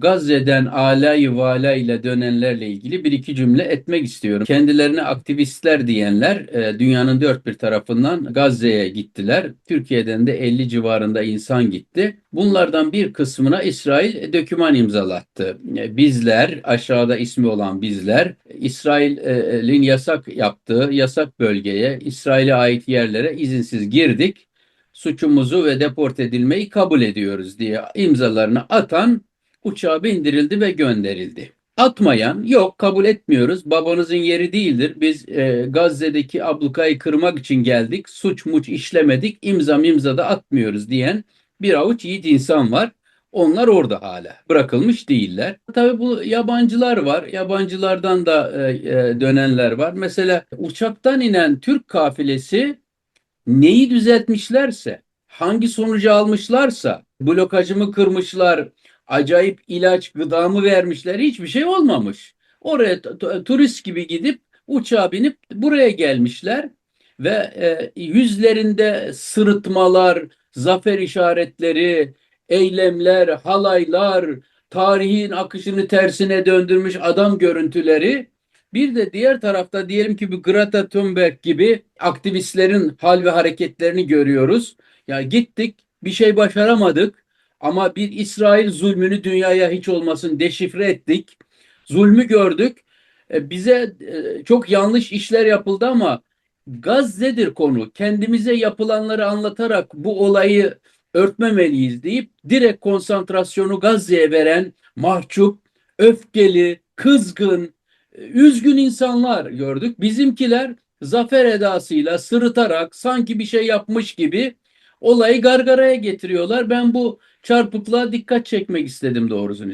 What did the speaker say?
Gazze'den alay vala ile dönenlerle ilgili bir iki cümle etmek istiyorum. Kendilerine aktivistler diyenler e, dünyanın dört bir tarafından Gazze'ye gittiler. Türkiye'den de 50 civarında insan gitti. Bunlardan bir kısmına İsrail döküman imzalattı. E, Bizler, aşağıda ismi olan bizler, İsrail'in yasak yaptığı yasak bölgeye, İsrail'e ait yerlere izinsiz girdik. Suçumuzu ve deport edilmeyi kabul ediyoruz diye imzalarını atan uçağa bindirildi ve gönderildi. Atmayan yok kabul etmiyoruz babanızın yeri değildir biz e, Gazze'deki ablukayı kırmak için geldik suç muç işlemedik imza imza da atmıyoruz diyen bir avuç yiğit insan var. Onlar orada hala bırakılmış değiller. Tabii bu yabancılar var. Yabancılardan da e, e, dönenler var. Mesela uçaktan inen Türk kafilesi neyi düzeltmişlerse, hangi sonucu almışlarsa, blokajımı kırmışlar, acayip ilaç, gıdamı vermişler, hiçbir şey olmamış. Oraya turist gibi gidip uçağa binip buraya gelmişler ve e, yüzlerinde sırıtmalar, zafer işaretleri, eylemler, halaylar, tarihin akışını tersine döndürmüş adam görüntüleri bir de diğer tarafta diyelim ki bu Greta Thunberg gibi aktivistlerin hal ve hareketlerini görüyoruz. Ya gittik bir şey başaramadık ama bir İsrail zulmünü dünyaya hiç olmasın deşifre ettik. Zulmü gördük. E, Bize e, çok yanlış işler yapıldı ama Gazze'dir konu. Kendimize yapılanları anlatarak bu olayı örtmemeliyiz deyip direkt konsantrasyonu Gazze'ye veren mahcup, öfkeli, kızgın, üzgün insanlar gördük. Bizimkiler zafer edasıyla sırıtarak sanki bir şey yapmış gibi olayı gargaraya getiriyorlar. Ben bu çarpıklığa dikkat çekmek istedim doğrusunu.